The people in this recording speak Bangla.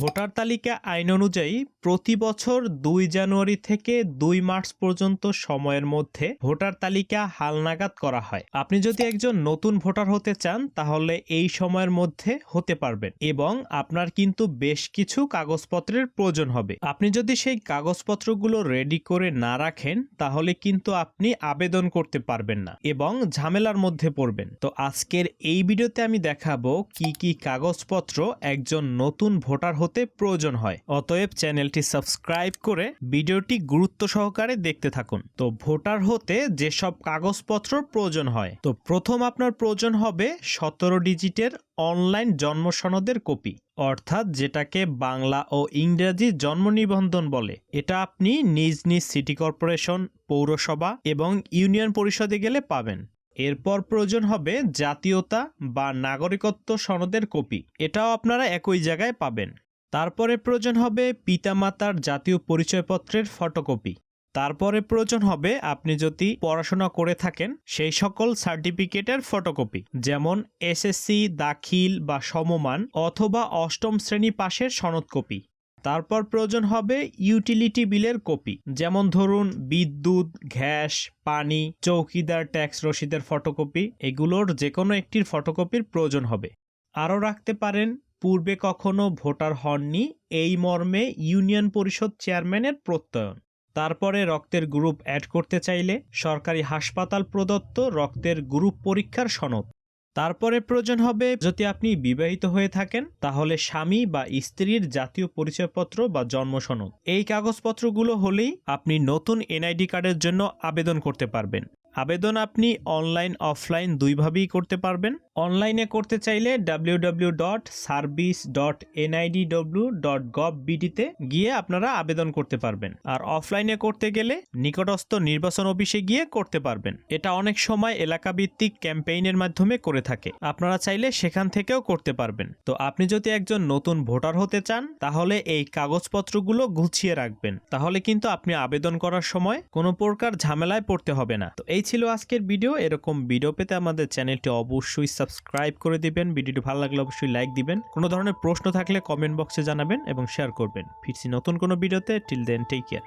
ভোটার তালিকা আইন অনুযায়ী প্রতি বছর দুই জানুয়ারি থেকে দুই মার্চ পর্যন্ত সময়ের মধ্যে ভোটার তালিকা হালনাগাদ করা হয়। আপনি যদি একজন নতুন ভোটার হতে চান, তাহলে এই সময়ের মধ্যে হতে পারবেন এবং আপনার কিন্তু বেশ কিছু কাগজপত্রের প্রয়োজন হবে। আপনি যদি সেই কাগজপত্রগুলো রেডি করে না রাখেন, তাহলে কিন্তু আপনি আবেদন করতে পারবেন না এবং ঝামেলার মধ্যে পড়বেন। তো আজকের এই ভিডিওতে আমি দেখাবো কি কি কাগজপত্র একজন নতুন ভোটার প্রয়োজন হয়। অতএব চ্যানেলটি সাবস্ক্রাইব করে ভিডিওটি গুরুত্ব সহকারে দেখতে থাকুন। তো ভোটার হতে যেসব কাগজপত্র প্রয়োজন হয়। তো প্রথম আপনার প্রয়োজন হবে সতেরো ডিজিটের অনলাইন জন্ম সনদের কপি। অর্থাৎ যেটাকে বাংলা ও ইংরেজি জন্ম নিবন্ধন বলে। এটা আপনি নিজ নিজ সিটি কর্পোরেশন, পৌরসভা এবং ইউনিয়ন পরিষদে গেলে পাবেন। এরপর প্রয়োজন হবে জাতীয়তা বা নাগরিকত্ব সনদের কপি। এটাও আপনারা একই জায়গায় পাবেন। তারপরে প্রয়োজন হবে পিতামাতার জাতীয় পরিচয়পত্রের ফটোকপি। তারপরে প্রয়োজন হবে আপনি যদি পড়াশোনা করে থাকেন, সেই সকল সার্টিফিকেটের ফটোকপি, যেমন এসএসসি, দাখিল বা সমমান অথবা অষ্টম শ্রেণি পাশের সনদ কপি তারপর প্রয়োজন হবে ইউটিলিটি বিলের কপি, যেমন ধরুন বিদ্যুৎ, গ্যাস, পানি, চৌকিদার ট্যাক্স রসিদের ফটোকপি, এগুলোর যে কোনো একটির ফটোকপির প্রয়োজন হবে। আরও রাখতে পারেন পূর্বে কখনো ভোটার হননি, এই মর্মে ইউনিয়ন পরিষদ চেয়ারম্যানের প্রত্যয়ন। তারপরে রক্তের গ্রুপ অ্যাড করতে চাইলে সরকারি হাসপাতাল প্রদত্ত রক্তের গ্রুপ পরীক্ষার সনদ। তারপরে প্রয়োজন হবে যদি আপনি বিবাহিত হয়ে থাকেন, তাহলে স্বামী বা স্ত্রীর জাতীয় পরিচয়পত্র বা জন্ম সনদ। এই কাগজপত্রগুলো হলেই আপনি নতুন এনআইডি কার্ডের জন্য আবেদন করতে পারবেন। আবেদন আপনি অনলাইন, অফলাইন দুইভাবেই করতে পারবেন। অনলাইনে করতে চাইলে W dot service dot dot বিডিতে গিয়ে আপনারা আবেদন করতে পারবেন। আর অফলাইনে করতে গেলে নিকটস্থ নির্বাচন অফিসে গিয়ে করতে পারবেন। এটা অনেক সময় এলাকা ভিত্তিক ক্যাম্পেইনের মাধ্যমে করে থাকে। আপনারা চাইলে সেখান থেকেও করতে পারবেন। তো আপনি যদি একজন নতুন ভোটার হতে চান, তাহলে এই কাগজপত্রগুলো গুছিয়ে রাখবেন। তাহলে কিন্তু আপনি আবেদন করার সময় কোনো প্রকার ঝামেলায় পড়তে হবে না। তো এই ছিল আজকের ভিডিও। এরকম ভিডিও পেতে আমাদের চ্যানেলটি অবশ্যই সাবস্ক্রাইব করে দিবেন, ভিডিওটি ভালো লাগলে অবশ্যই লাইক দিবেন। কোনো ধরনের প্রশ্ন থাকলে কমেন্ট বক্সে জানাবেন এবং শেয়ার করবেন। ফিরছি নতুন কোনো ভিডিওতে। Till then, take care.